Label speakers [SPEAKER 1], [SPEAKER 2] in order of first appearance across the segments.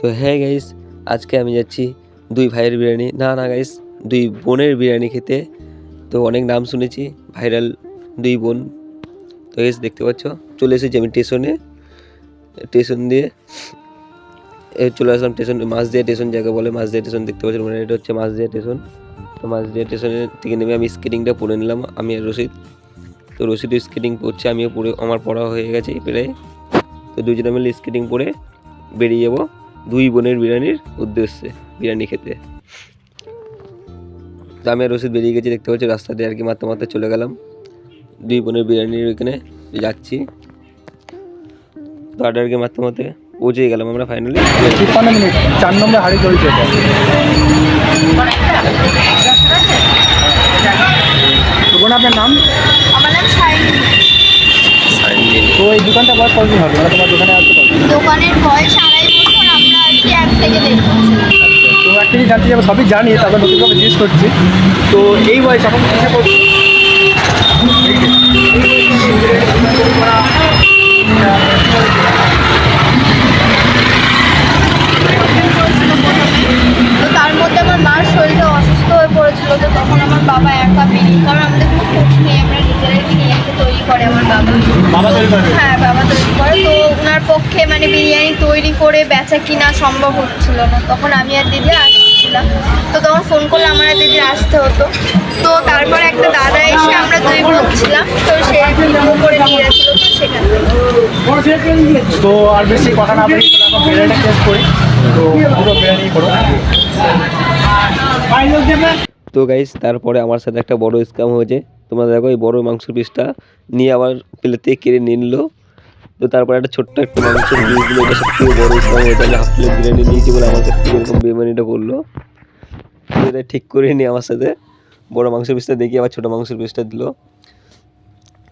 [SPEAKER 1] তো হ্যাঁ গাইস আজকে আমি যাচ্ছি দুই ভাইয়ের বিরিয়ানি। না না গাইস দুই বোনের বিরিয়ানি খেতে। তো অনেক নাম শুনেছি ভাইরাল দুই বোন। তো গাইস দেখতে পাচ্ছ, চলে এসেছি আমি স্টেশনে স্টেশন দিয়ে চলে আসলাম স্টেশন মাছ মাঝদিয়া স্টেশন যাকে বলে, মাছ দিয়ে স্টেশন দেখতে পাচ্ছেন মানে এটা হচ্ছে মাছ মাঝদিয়া স্টেশন তো মাছ মাঝদিয়া স্টেশনের থেকে নেমে আমি স্কেটিংটা পরে নিলাম, আমি আর রশিদ। তো রশিদ স্কেটিং পড়ছে আমিও পরে, আমার পড়া হয়ে গেছে প্রায়। তো দুজনে মিলে স্কেটিং পরে বেরিয়ে যাব। দুই বোনের বিরিয়ানির উদ্দেশ্যে বিরিয়ানি খেতে। তো আমি আর রশিদ বেরিয়ে গেছি দেখতে পাচ্ছি রাস্তা দিয়ে আর কি মারতে মারতে চলে গেলাম। দুই বোনের বিরিয়ানির ওইখানে যাচ্ছি। তো আড্ডারকে মারতে মারতে পৌঁছে গেলাম আমরা ফাইনালি
[SPEAKER 2] তিপ্পান্ন মিনিট চার নম্বর হাড়ি চলছে বোন আপনার নাম?
[SPEAKER 3] আমার নাম
[SPEAKER 2] তো এই দোকানটা বয়স কতদিন হবে? মানে তোমার দোকানে আসতে
[SPEAKER 3] দোকানের বয়স আড়াই বছর আমরা আর কি এক থেকে বছর
[SPEAKER 2] তো একটা জিনিস জানতে যাব সবই জানি, তারপর নতুনভাবে জিজ্ঞেস করছি। তো এই বয়স এখন কিসে করছি
[SPEAKER 3] তো তার মধ্যে আমার মার শরীরটা অসুস্থ হয়ে পড়েছিল তো তখন আমার বাবা একা বেরিয়ে কারণ আমাদের কোনো কোচ নেই আমরা নিজেরাই বিরিয়ানি তৈরি করে আমার বাবা।
[SPEAKER 2] বাবা তৈরি করে?
[SPEAKER 3] হ্যাঁ বাবা তৈরি করে। তো ওনার পক্ষে মানে বিরিয়ানি তৈরি করে বেচা কিনা সম্ভব হচ্ছিল না। তখন আমি আর দিদি আসছিলাম। তো তখন ফোন করলে আমার আর দিদির আসতে হতো। তো তারপরে একটা দাদা এসে আমরা দুই গ্রুপ ছিলাম। তো সে করে নিয়ে গেছিল তো সেখান থেকে।
[SPEAKER 2] তো আর বেশি কথা না বলি বিরিয়ানিটা টেস্ট করি। তো পুরো বিরিয়ানি করো।
[SPEAKER 1] তো গাইস তারপরে আমার সাথে একটা বড় স্ক্যাম হয়েছে। তোমরা দেখো এই বড় মাংস পিসটা নিয়ে আবার প্লেটে কেড়ে নিলো। তো তারপরে একটা ছোট্ট একটা মাংসের পিস এটা সত্যি বড় স্ক্যাম হয়েছে। আমি হাফ প্লেট বিরিয়ানি নিয়েছি বলে আমার কাছ এরকম বেমানিটা করল। এটা ঠিক করে নিয়ে আমার সাথে বড় মাংসের পিসটা দেখি আবার ছোটো মাংসের পিসটা দিল।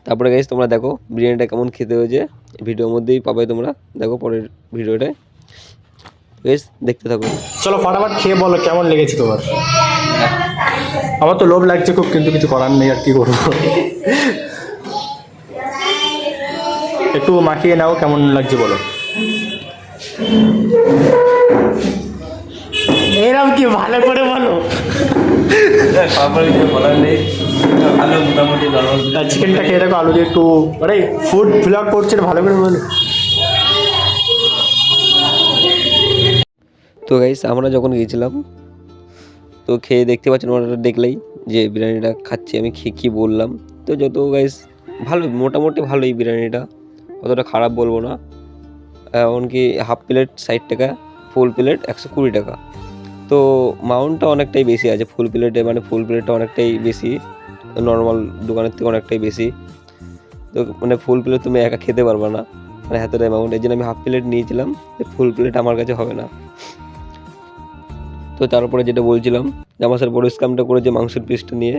[SPEAKER 1] তারপরে গাইস তোমরা দেখো বিরিয়ানিটা কেমন খেতে হয়েছে। ভিডিওর মধ্যেই পাবে তোমরা। দেখো পরের ভিডিওটায় বেশ দেখতে থাকো।
[SPEAKER 2] চলো, ফটাফট খেয়ে বলো, কেমন লেগেছে তোমার? আমার তো লোভ লাগছে খুব কিন্তু কিছু করার নেই আর কি করব। একটু মাখিয়ে নাও কেমন লাগছে বলো। এরকম কি ভালো করে বলো? চিকেনটা খেয়ে দেখো আলু দিয়ে একটু আরে ফুড ব্লগ করছে ভালো করে বলো।
[SPEAKER 1] তো গাইস আমরা যখন গিয়েছিলাম তো খেয়ে দেখতে পাচ্ছেন ওটা দেখলেই যে বিরিয়ানিটা খাচ্ছি, আমি খেয়ে কী বললাম। তো যত গাইস ভালো, মোটামুটি ভালো এই বিরিয়ানিটা, অতটা খারাপ বলব না। এমনকি হাফ প্লেট ষাট টাকা ফুল প্লেট একশো কুড়ি টাকা। তো মাউন্টটা অনেকটাই বেশি আছে ফুল প্লেটে মানে ফুল প্লেটটা অনেকটাই বেশি নর্মাল দোকানের থেকে অনেকটাই বেশি। তো মানে ফুল প্লেট তুমি একা খেতে পারবে না মানে এতটা অ্যামাউন্ট এই জন্য আমি হাফ প্লেট নিয়েছিলাম ফুল প্লেট আমার কাছে হবে না। তো তারপরে যেটা বলছিলাম সাথে বড় স্ক্যামটা করেছে মাংসের পিসটা নিয়ে।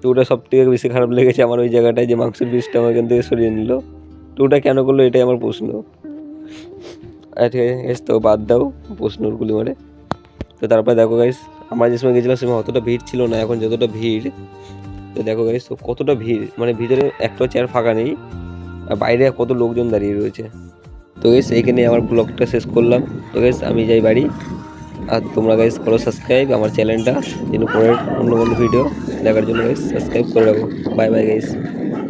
[SPEAKER 1] তো ওটা সব থেকে বেশি খারাপ লেগেছে আমার ওই জায়গাটায় যে মাংসের পিসটা আমার এখান থেকে সরিয়ে নিল। তো ওটা কেন করল এটাই আমার প্রশ্ন। আচ্ছা ঠিক আছে guys, তো বাদ দাও প্রশ্নর গুলি মারে তো তারপরে দেখো গাইস আমরা যে সময় গেছিলাম সময় অতটা ভিড় ছিল না এখন যতটা ভিড় তো দেখো গাইস তো কতটা ভিড় মানে ভিতরে একটা চেয়ার ফাঁকা নেই আর বাইরে কত লোকজন দাঁড়িয়ে রয়েছে। তো গাইস এইখানে আমার ব্লগটা শেষ করলাম। তো গাইস আমি যাই বাড়ি। আর তোমরা গাইস করো সাবস্ক্রাইব আমার চ্যানেলটা যেন পরের অন্য অন্য ভিডিও দেখার জন্য গাইস সাবস্ক্রাইব করে রাখো। Bye bye guys